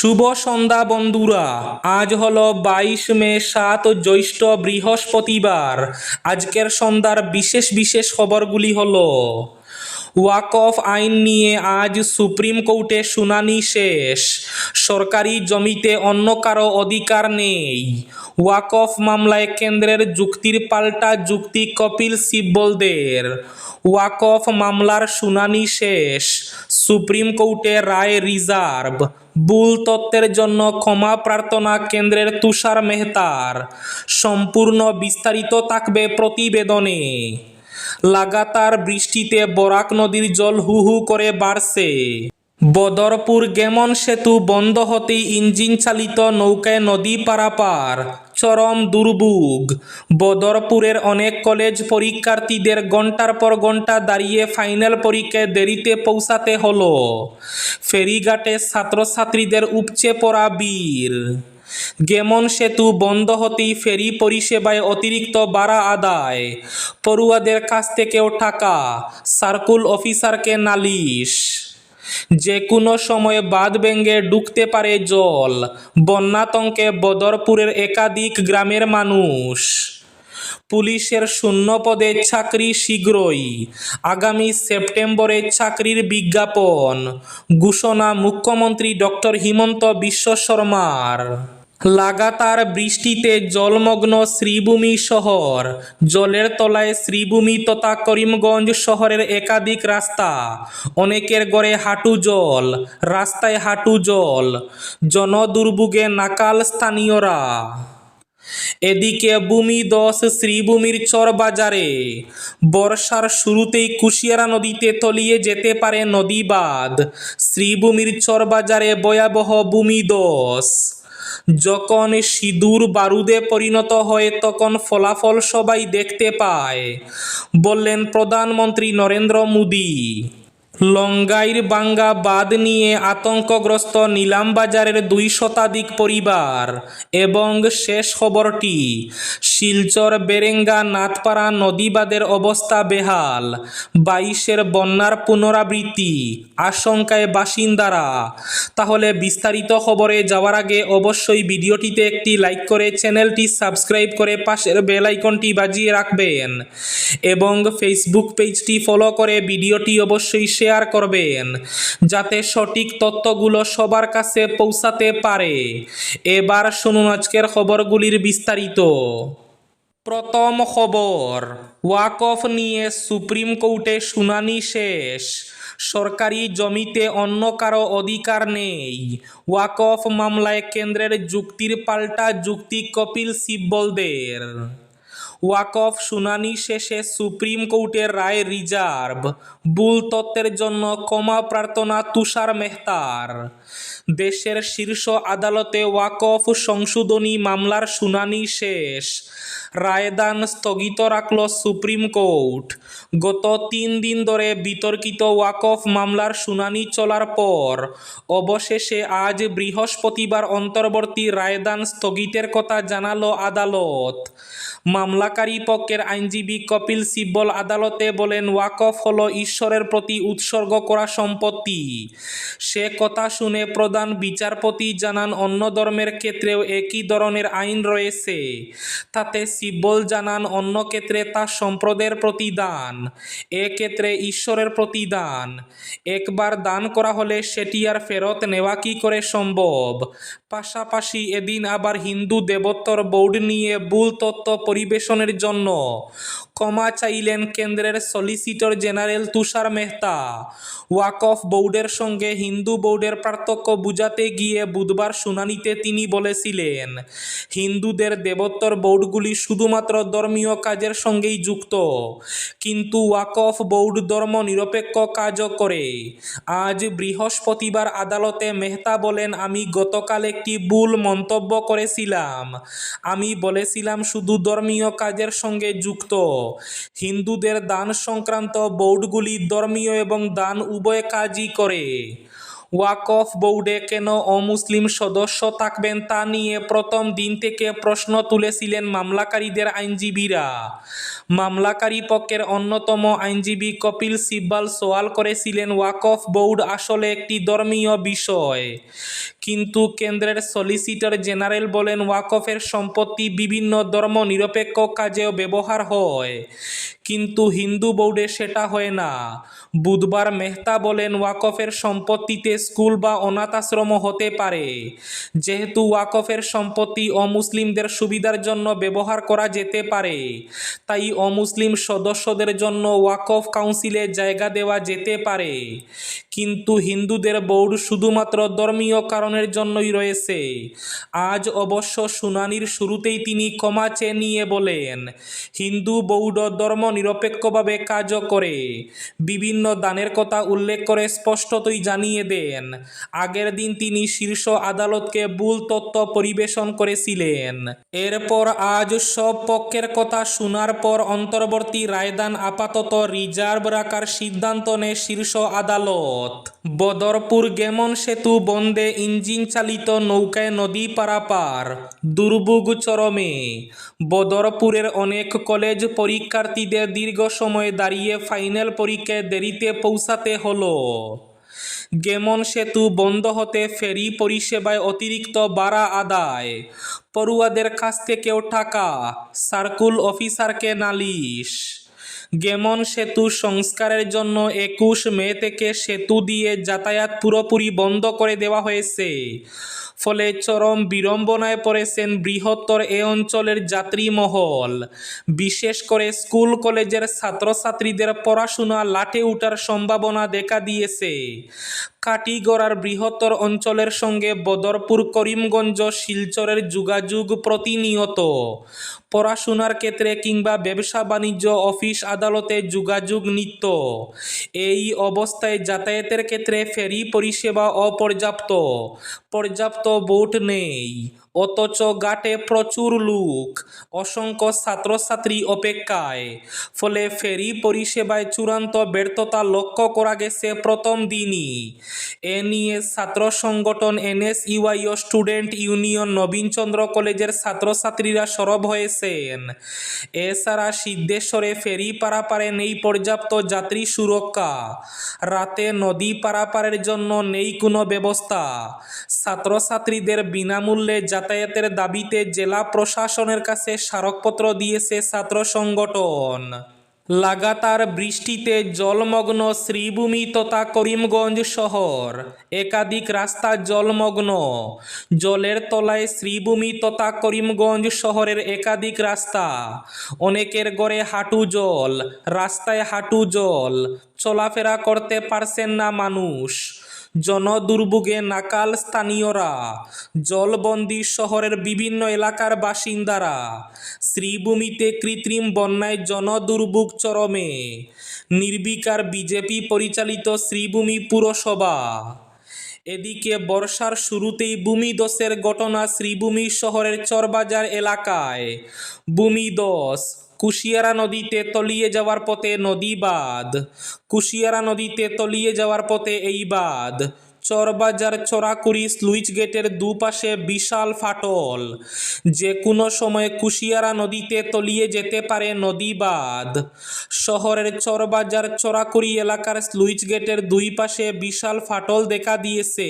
শুভ সন্ধ্যা, বন্ধুরা। আজ হলো বাইশ মে, সাত জ্যৈষ্ঠ বৃহস্পতিবার। আজকের সন্ধ্যার বিশেষ বিশেষ খবরগুলি হলো ওয়াকফ আইন নিয়ে আজ সুপ্রিম কোর্টে শুনানি শেষ। সরকারি জমিতে অন্য কারও অধিকার নেই। ওয়াকফ মামলায় কেন্দ্রের যুক্তির পাল্টা যুক্তি কপিল সিব্বলদের। ওয়াকফ মামলার শুনানি শেষ। সুপ্রিম কোর্টে রায় রিজার্ভ। ভুল তত্ত্বের জন্য ক্ষমা প্রার্থনা কেন্দ্রের তুষার মেহতার। সম্পূর্ণ বিস্তারিত থাকবে প্রতিবেদনে। লাগাতার বৃষ্টিতে বরাক নদীর জল হু হু করে বাড়ছে। বদরপুর গেমন সেতু বন্ধ হতেই ইঞ্জিন চালিত নৌকায় নদী পারাপার। চরম দুর্ভোগ। বদরপুরের অনেক কলেজ পরীক্ষার্থীদের ঘণ্টার পর ঘণ্টা দাঁড়িয়ে ফাইনাল পরীক্ষায় দেরিতে পৌঁছাতে হলো। ফেরিঘাটে ছাত্রছাত্রীদের উপচে পড়া বীর গেমন সেতু বন্ধ হতেই ফেরি পরিষেবায় অতিরিক্ত বাড়া আদায়। পড়ুয়াদের কাছ থেকেও টাকা। সার্কুল অফিসারকে নালিশ। যে কোনো সময়ে বাঁধ ভেঙে ডুকতে পারে জল। বন্যাতঙ্কে বদরপুরের একাধিক গ্রামের মানুষ। পুলিশের শূন্য পদে চাকরি শীঘ্রই। আগামী সেপ্টেম্বরে চাকরির বিজ্ঞাপন। ঘোষণা মুখ্যমন্ত্রী ডক্টর হিমন্ত বিশ্ব শর্মার। লাগাতার বৃষ্টিতে জলমগ্ন শ্রীভূমি শহর। জলের তলায় শ্রীভূমি তথা করিমগঞ্জ শহরের একাধিক রাস্তা। অনেকের গড়ে হাঁটু জল, রাস্তায় হাঁটু জল। জনদুর্ভোগে নাকাল স্থানীয়রা। এদিকে ভূমিদস শ্রীভূমির চর বাজারে। বর্ষার শুরুতেই কুশিয়ারা নদীতে তলিয়ে যেতে পারে নদীবাঁধ। শ্রীভূমির চর বাজারে ভয়াবহ ভূমিদস যখন সিঁদুর বারুদে পরিণত হয়, তখন ফলাফল সবাই দেখতে পায়। বললেন প্রধানমন্ত্রী নরেন্দ্র মোদী, লঙ্গাইর বাঙ্গা বাদ নিয়ে আতঙ্কগ্রস্ত নিলাম বাজারের দুই শতাধিক পরিবার এবং শেষ খবরটি শিলচর, বেরেঙ্গা নাথপাড়া নদীবাদের অবস্থা বেহাল। বাইশের বন্যার পুনরাবৃত্তি, আশঙ্কায় বাসিন্দারা। তাহলে বিস্তারিত খবরে যাওয়ার আগে অবশ্যই ভিডিওটিতে একটি লাইক করে চ্যানেলটি সাবস্ক্রাইব করে পাশের বেল আইকনটি বাজিয়ে রাখবেন এবং ফেসবুক পেজটি ফলো করে ভিডিওটি অবশ্যই শেয়ার করবেন যাতে সঠিক তথ্যগুলো সবার কাছে পৌঁছাতে পারে। এবার শুনুন আজকের খবরগুলির বিস্তারিত। প্রথম খবর ওয়াকফ নিয়ে সুপ্রিম কোর্টে শুনানি শেষ। সরকারি জমিতে অন্য কারও অধিকার নেই। ওয়াকফ মামলায় কেন্দ্রের যুক্তির পাল্টা যুক্তি কপিল সিব্বলদের। ওয়াকফ শুনানি শেষে সুপ্রিম কোর্টের রায় রিজার্ভ। ভুল তত্ত্বের জন্য ক্ষমা প্রার্থনা তুষার মেহতার। দেশের শীর্ষ আদালতে ওয়াকফ সংশোধনী মামলার শুনানি শেষ। রায়দান স্থগিত রাখল সুপ্রিম কোর্ট। গত তিন দিন ধরে বিতর্কিত ওয়াকফ মামলার শুনানি চলার পর অবশেষে আজ বৃহস্পতিবার অন্তর্বর্তী রায়দান স্থগিতের কথা জানালো আদালত। মামলাকারী পক্ষের আইনজীবী কপিল সিব্বল আদালতে বলেন, ওয়াকফ হলো ঈশ্বরের প্রতি উৎসর্গ করা সম্পত্তি। সে কথা শুনে প্রধান বিচারপতি জানান, অন্য ধর্মের ক্ষেত্রেও একই ধরনের আইন রয়েছে। তাতে সিব্বল জানান, অন্য ক্ষেত্রে তা সম্প্রদায়ের প্রতি দান এক্ষেত্রে ঈশ্বরের প্রতি দান। একবার দান করা হলে সেটি আর ফেরত নেওয়া কি করে সম্ভব? পাশাপাশি এদিন আবার হিন্দু দেবত্বর বোর্ড নিয়ে ভুল তত্ত্ব পরিবেশনের জন্য ক্ষমা চাইলেন কেন্দ্রের সলিসিটর জেনারেল তুষার মেহতা। ওয়াকফ বোর্ডের সঙ্গে হিন্দু বোর্ডের পার্থক্য বুঝাতে গিয়ে বুধবার শুনানিতে তিনি বলেছিলেন, হিন্দুদের দেবত্বর বোর্ডগুলি শুধুমাত্র ধর্মীয় কাজের সঙ্গেই যুক্ত, কিন্তু ওয়াকফ বোর্ড ধর্ম নিরপেক্ষ কাজও করে। আজ বৃহস্পতিবার আদালতে মেহতা বলেন, আমি গতকাল একটি ভুল মন্তব্য করেছিলাম। আমি বলেছিলাম শুধু ধর্মীয় কাজের সঙ্গে যুক্ত। হিন্দুদের দান সংক্রান্ত বোর্ডগুলি ধর্মীয় এবং দান উভয় কাজই করে। ওয়াকফ বোর্ডে কেন অমুসলিম সদস্য থাকবেন তা নিয়ে প্রথম দিন থেকে প্রশ্ন তুলেছিলেন মামলাকারীদের আইনজীবীরা। মামলাকারী পক্ষের অন্যতম আইনজীবী কপিল সিব্বাল সওয়াল করেছিলেন ওয়াকফ বোর্ড আসলে একটি ধর্মীয় বিষয়। কিন্তু কেন্দ্রের সলিসিটর জেনারেল বলেন ওয়াকফের সম্পত্তি বিভিন্ন ধর্ম নিরপেক্ষ কাজেও ব্যবহার হয়। কিন্তু হিন্দু বোর্ডে সেটা হয় না। বুধবার মেহতা বলেন ওয়াকফের সম্পত্তিতে স্কুল বা অনাথ আশ্রমও হতে পারে। যেহেতু ওয়াকফের সম্পত্তি অমুসলিমদের সুবিধার জন্য ব্যবহার করা যেতে পারে, তাই অমুসলিম সদস্যদের জন্য ওয়াকফ কাউন্সিলে জায়গা দেওয়া যেতে পারে। কিন্তু হিন্দুদের বোর্ড শুধুমাত্র ধর্মীয় কারণের জন্যই রয়েছে। আজ অবশ্য শুনানির শুরুতেই তিনি ক্ষমা চেয়ে নিয়ে বলেন, হিন্দু বৌদ্ধ ধর্ম নিরপেক্ষভাবে কাজও করে। বিভিন্ন দানের কথা উল্লেখ করে স্পষ্টতই জানিয়ে দেন, আগের দিন তিনি শীর্ষ আদালতকে ভুল তথ্য পরিবেশন করেছিলেন। এরপর আজ সব পক্ষের কথা শোনার পর অন্তর্বর্তী রায়দান আপাতত রিজার্ভ রাখার সিদ্ধান্ত নেয় শীর্ষ আদালত। বদরপুর গেমন সেতু বন্দে ইঞ্জিন চালিত নৌকায় নদী পারাপার, দুর্ভোগ চরমে। বদরপুরের অনেক কলেজ পরীক্ষার্থীদের দীর্ঘ সময় দাঁড়িয়ে ফাইনাল পরীক্ষায় দেরিতে পৌঁছাতে হলো। গেমন সেতু বন্ধ হতে ফেরি পরিষেবায় অতিরিক্ত ভাড়া আদায়। পড়ুয়াদের কাছ থেকেও টাকা, সার্কুল অফিসারকে নালিশ। গেমন সেতু সংস্কারের জন্য একুশ মে থেকে সেতু দিয়ে যাতায়াত পুরোপুরি বন্ধ করে দেওয়া হয়েছে। ফলে চরম বিড়ম্বনায় পড়েছেন বৃহত্তর এ অঞ্চলের যাত্রী মহল বিশেষ করে স্কুল, কলেজের ছাত্রছাত্রীদের পড়াশোনা লাটে উঠার সম্ভাবনা দেখা দিয়েছে। কাটিগড়ার বৃহত্তর অঞ্চলের সঙ্গে বদরপুর, করিমগঞ্জ, শিলচরের যোগাযোগ প্রতিনিয়ত। পড়াশোনার ক্ষেত্রে কিংবা ব্যবসা বাণিজ্য, অফিস আদালতে যোগাযোগ নিত্য। এই অবস্থায় যাতায়াতের ক্ষেত্রে ফেরি পরিষেবা অপর্যাপ্ত। পর্যাপ্ত বোট নেই। অথচ ঘাটে প্রচুর লোক, অসংখ্য ছাত্রছাত্রী অপেক্ষায়। ফলে ফেরি পরিষেবায় চূড়ান্ত ব্যর্থতা লক্ষ্য করা গেছে প্রথম দিনই। এ নিয়ে ছাত্র সংগঠন এনএসইউআই ও স্টুডেন্ট ইউনিয়ন নবীনচন্দ্র কলেজের ছাত্রছাত্রীরা সরব হয়েছেন। এছাড়া সিদ্ধেশ্বরে ফেরি পারাপারে নেই পর্যাপ্ত যাত্রী সুরক্ষা। রাতে নদী পারাপারের জন্য নেই কোনো ব্যবস্থা। ছাত্রছাত্রীদের বিনামূল্যে যাতায়াতের দাবিতে জেলা প্রশাসনের কাছে স্মারকপত্র দিয়েছে ছাত্র সংগঠন। লাগাতার বৃষ্টিতে জলমগ্ন শ্রীভূমি তথা করিমগঞ্জ শহর। একাধিক রাস্তা জলমগ্ন। জলের তলায় শ্রীভূমি তথা করিমগঞ্জ শহরের একাধিক রাস্তা। অনেকের গড়ে হাঁটু জল, রাস্তায় হাঁটু জল। চলাফেরা করতে পারছেন না মানুষ। জনদুর্ভোগে নাকাল স্থানীয়রা। জলবন্দি শহরের বিভিন্ন এলাকার বাসিন্দারা। শ্রীভূমিতে কৃত্রিম বন্যায় জনদুর্ভোগ চরমে। নির্বিকার বিজেপি পরিচালিত শ্রীভূমি পুরসভা। এদিকে বর্ষার শুরুতেই ভূমিধসের ঘটনা শ্রীভূমি শহরের চরবাজার এলাকায়। ভূমিধস, কুশিয়ারা নদীতে তলিয়ে যাওয়ার পথে নদী বাঁধ। কুশিয়ারা নদীতে তলিয়ে যাওয়ার পথে এই বাঁধ। চরবাজার চোরাকুড়ি স্লুইচ গেটের দুপাশে বিশাল ফাটল। যে কোনো সময় কুশিয়ারা নদীতে তলিয়ে যেতে পারে নদী বাঁধ। শহরের চরবাজার চোরাকুড়ি এলাকার স্লুইচ গেটের দুই পাশে বিশাল ফাটল দেখা দিয়েছে।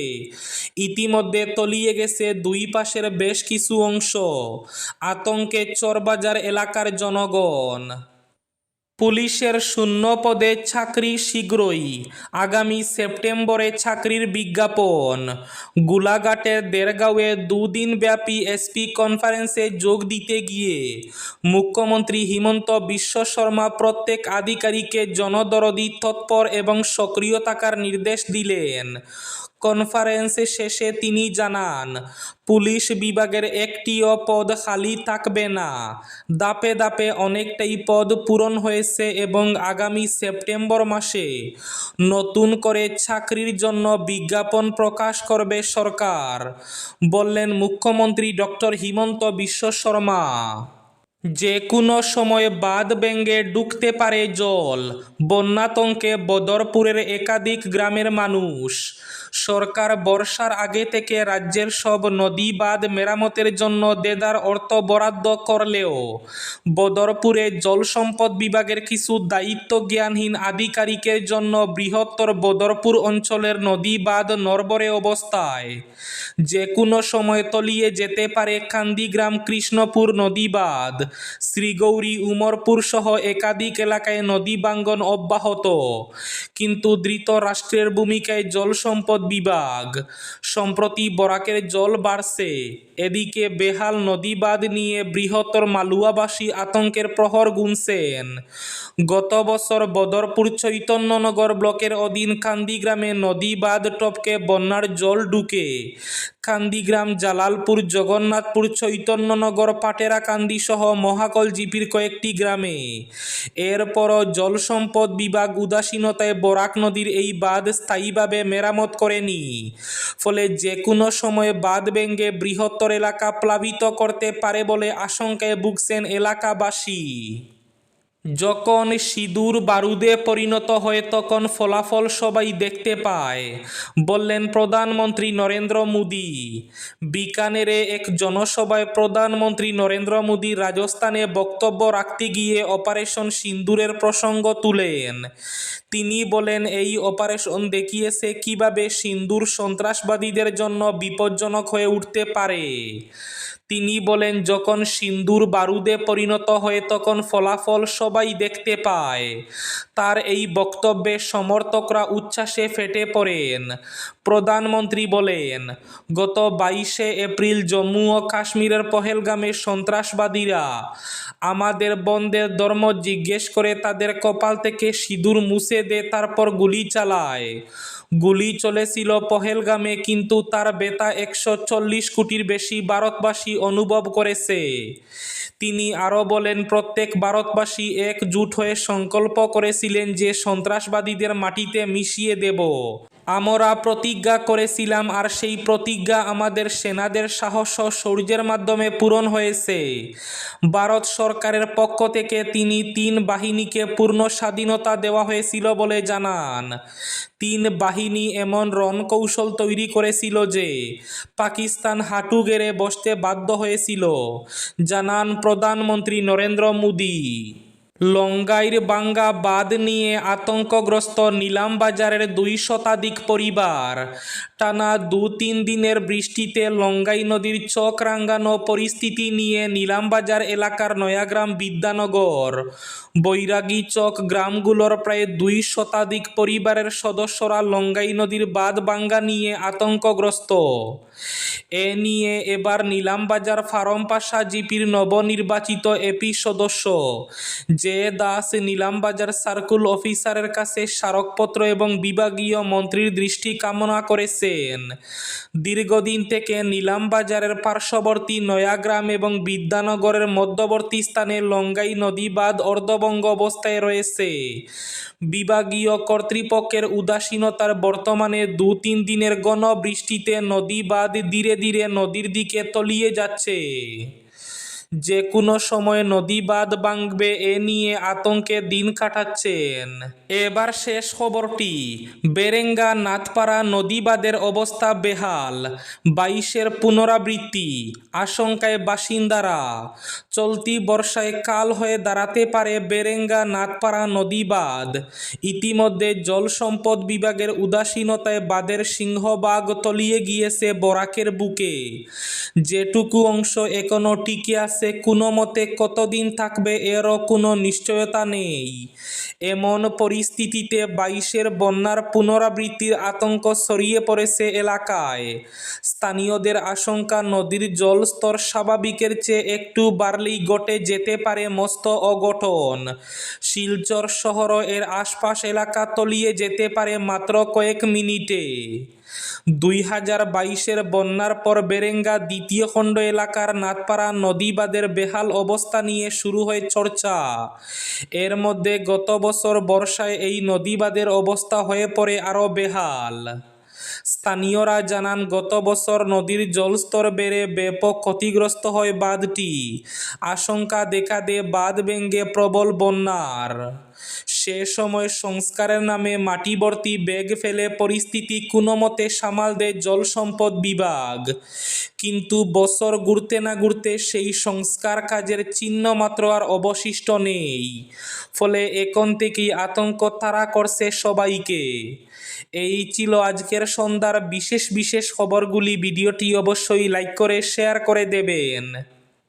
ইতিমধ্যে তলিয়ে গেছে দুই পাশের বেশ কিছু অংশ। আতঙ্কে চরবাজার এলাকার জনগণ পুলিশের শূন্য পদে চাকরি শীঘ্রই। আগামী সেপ্টেম্বরে চাকরির বিজ্ঞাপন। গোলাঘাটের দেরগাঁওয়ে দুদিনব্যাপী এসপি কনফারেন্সে যোগ দিতে গিয়ে মুখ্যমন্ত্রী হিমন্ত বিশ্ব শর্মা প্রত্যেক আধিকারিককে জনদরদি, তৎপর এবং সক্রিয় থাকার নির্দেশ দিলেন। কনফারেন্স শেষে তিনি জানান, পুলিশ বিভাগের একটিও পদ খালি থাকবে না। দাপে দাপে অনেকটাই পদ পূরণ হয়েছে এবং আগামী সেপ্টেম্বর মাসে নতুন করে চাকরির জন্য বিজ্ঞাপন প্রকাশ করবে সরকার। বললেন মুখ্যমন্ত্রী ডক্টর হিমন্ত বিশ্ব শর্মা। যে কোনো সময় বাদ ভেঙে ঢুকতে পারে জল, বন্যাতঙ্কে বদরপুরের একাধিক গ্রামের মানুষ। সরকার বর্ষার আগে থেকে রাজ্যের সব নদী বাঁধ মেরামতের জন্য দেদার অর্থ বরাদ্দ করলেও বদরপুরে জল সম্পদ বিভাগের কিছু দায়িত্ব জ্ঞানহীন আধিকারিকের জন্য বৃহত্তর বদরপুর অঞ্চলের নদী বাঁধ নরবরে অবস্থায়। যে কোনো সময় তলিয়ে যেতে পারে কান্দিগ্রাম কৃষ্ণপুর নদী বাঁধ। শ্রীগৌরী, উমরপুর সহ একাধিক এলাকায় নদী বাঙ্গন অব্যাহত। কিন্তু ধৃতরাষ্ট্রের ভূমিকায় জল সম্পদ বিভাগ। সম্প্রতি বরাকের জল বাড়ছে। এদিকে বেহাল নদী বাঁধ নিয়ে বৃহত্তর মালুয়াবাসী আতঙ্কের প্রহর গুনছেন। গত বছর বদরপুর চৈতন্যনগর ব্লকের অধীন কান্দিগ্রামে নদী বাঁধ টপকে বন্যার জল ঢুকে। কান্দিগ্রাম জালালপুর, জগন্নাথপুর, চৈতন্যনগর পাটেরাকান্দি সহ মহাকল জিপির কয়েকটি গ্রামে। এরপরও জল সম্পদ বিভাগ উদাসীনতায় বরাক নদীর এই বাঁধ স্থায়ীভাবে মেরামত করেনি। ফলে যে কোনো সময় বাদ ভেঙে বৃহত্তর এলাকা প্লাবিত করতে পারে বলে আশঙ্কায় ভুগছেন এলাকাবাসী। যখন সিঁদুর বারুদে পরিণত হয় তখন ফলাফল সবাই দেখতে পায়। বললেন প্রধানমন্ত্রী নরেন্দ্র মোদী। বিকানেরে এক জনসভায় প্রধানমন্ত্রী নরেন্দ্র মোদী রাজস্থানে বক্তব্য রাখতে গিয়ে অপারেশন সিন্দুরের প্রসঙ্গ তুলেন। তিনি বলেন, এই অপারেশন দেখিয়েছে কীভাবে সিন্দুর সন্ত্রাসবাদীদের জন্য বিপজ্জনক হয়ে উঠতে পারে। তিনি বলেন, যখন সিন্দুর বারুদে পরিণত হয়, তখন ফলাফল সবাই দেখতে পায়। তার এই বক্তব্যে সমর্থকরা উচ্ছ্বাসে ফেটে পড়েন। প্রধানমন্ত্রী বলেন, গত বাইশে এপ্রিল জম্মু ও কাশ্মীরের পহেলগামে সন্ত্রাসবাদীরা আমাদের বন্ধের ধর্ম জিজ্ঞেস করে তাদের কপাল থেকে সিঁদুর মুছে দে তারপর গুলি চালায়। গুলি চলেছিল পহেলগামে, কিন্তু তার বেতা একশো চল্লিশ কোটির বেশি ভারতবাসী অনুভব করেছে। তিনি আরও বলেন, প্রত্যেক ভারতবাসী একজুট হয়ে সংকল্প করেছিলেন যে সন্ত্রাসবাদীদের মাটিতে মিশিয়ে দেব। আমরা প্রতিজ্ঞা করেছিলাম আর সেই প্রতিজ্ঞা আমাদের সেনাদের সাহস ও শৌর্যের মাধ্যমে পূরণ হয়েছে। ভারত সরকারের পক্ষ থেকে তিনি তিন বাহিনীকে পূর্ণ স্বাধীনতা দেওয়া হয়েছিল বলে জানান। তিন বাহিনী এমন রণকৌশল তৈরি করেছিল যে পাকিস্তান হাঁটু গেড়ে বসতে বাধ্য হয়েছিল। জানান প্রধানমন্ত্রী নরেন্দ্র মোদী। লঙ্গাইর বাঙ্গা বাঁধ নিয়ে আতঙ্কগ্রস্ত নিলামবাজারের দুই শতাধিক পরিবার। টানা দু তিন দিনের বৃষ্টিতে লঙ্গাই নদীর চোখ রাঙ্গানো পরিস্থিতি নিয়ে নিলামবাজার এলাকার নয়াগ্রাম বিদ্যানগর। বৈরাগী চক গ্রামগুলোর প্রায় দুই শতাধিক পরিবারের সদস্যরা লঙ্গাই নদীর বাদ বাঙ্গা নিয়ে আতঙ্কগ্রস্ত। এ নিয়ে এবার নিলাম নিলামবাজার ফারমপাশা জিপির নবনির্বাচিত এপি সদস্য জে দাস নিলামবাজার সার্কুল অফিসারের কাছে স্মারকপত্র এবং বিভাগীয় মন্ত্রীর দৃষ্টি কামনা করেছেন। দীর্ঘদিন থেকে নিলামবাজারের পার্শ্ববর্তী নয়াগ্রাম এবং বিদ্যানগরের মধ্যবর্তী স্থানে লঙ্গাই নদী বাঁধ অর্ধবঙ্গ অবস্থায় রয়েছে। বিভাগীয় কর্তৃপক্ষের উদাসীনতার বর্তমানে দু তিন দিনের গণবৃষ্টিতে নদী বাঁধ ধীরে ধীরে নদীর দিকে তলিয়ে যাচ্ছে। যে কোনো সময় নদী বাঁধ ভাঙবে, এ নিয়ে আতঙ্কে দিন কাটাচ্ছেন। এবার শেষ খবরটি, বেরেঙ্গা নাথপাড়া নদী বাঁধের অবস্থা বেহাল, বাইশের পুনরাবৃত্তি, আশঙ্কায় বাসিন্দারা, চলতি বর্ষায় কাল হয়ে দাঁড়াতে পারে বেরেঙ্গা নাথপাড়া নদী বাঁধ। ইতিমধ্যে জল সম্পদ বিভাগের উদাসীনতায় বাঁধের সিংহবাগ তলিয়ে গিয়েছে বরাকের বুকে। যেটুকু অংশ এখনও টিকে আছে কোনো মতে কতদিন থাকবে এরও কোনো নিশ্চয়তা নেই। এমন পরিস্থিতিতে বাইশের বন্যার পুনরাবৃত্তির আতঙ্ক ছড়িয়ে পড়েছে এলাকায়। স্থানীয়দের আশঙ্কা, নদীর জলস্তর স্বাভাবিকের চেয়ে একটু বাড়লেই ঘটে যেতে পারে মস্ত অঘটন। শিলচর শহর এর আশপাশ এলাকা তলিয়ে যেতে পারে মাত্র কয়েক মিনিটে। দুই হাজার বাইশের বন্যার পর বেরেঙ্গা দ্বিতীয় খণ্ড এলাকার নাথপাড়া নদী বাঁধের বেহাল অবস্থা নিয়ে শুরু হয় চর্চা। এর মধ্যে গত বছর বর্ষায় এই নদী বাঁধের অবস্থা হয়ে পড়ে আরও বেহাল। স্থানীয়রা জানান, গত বছর নদীর জলস্তর বেড়ে ব্যাপক ক্ষতিগ্রস্ত হয় বাঁধটি। আশঙ্কা দেখা দেয়, বাঁধ ভেঙে প্রবল বন্যার সে সময় সংস্কারের নামে মাটি ভর্তি ব্যাগ ফেলে পরিস্থিতি কোনোমতে সামাল দেয় জল সম্পদ বিভাগ। কিন্তু বছর ঘুরতে না ঘুরতে সেই সংস্কার কাজের চিহ্ন মাত্র আর অবশিষ্ট নেই। ফলে এখন থেকেই আতঙ্ক তাড়া করছে সবাইকে। এই ছিল আজকের সন্ধ্যার বিশেষ বিশেষ খবরগুলি। ভিডিওটি অবশ্যই লাইক করে, শেয়ার করে দেবেন।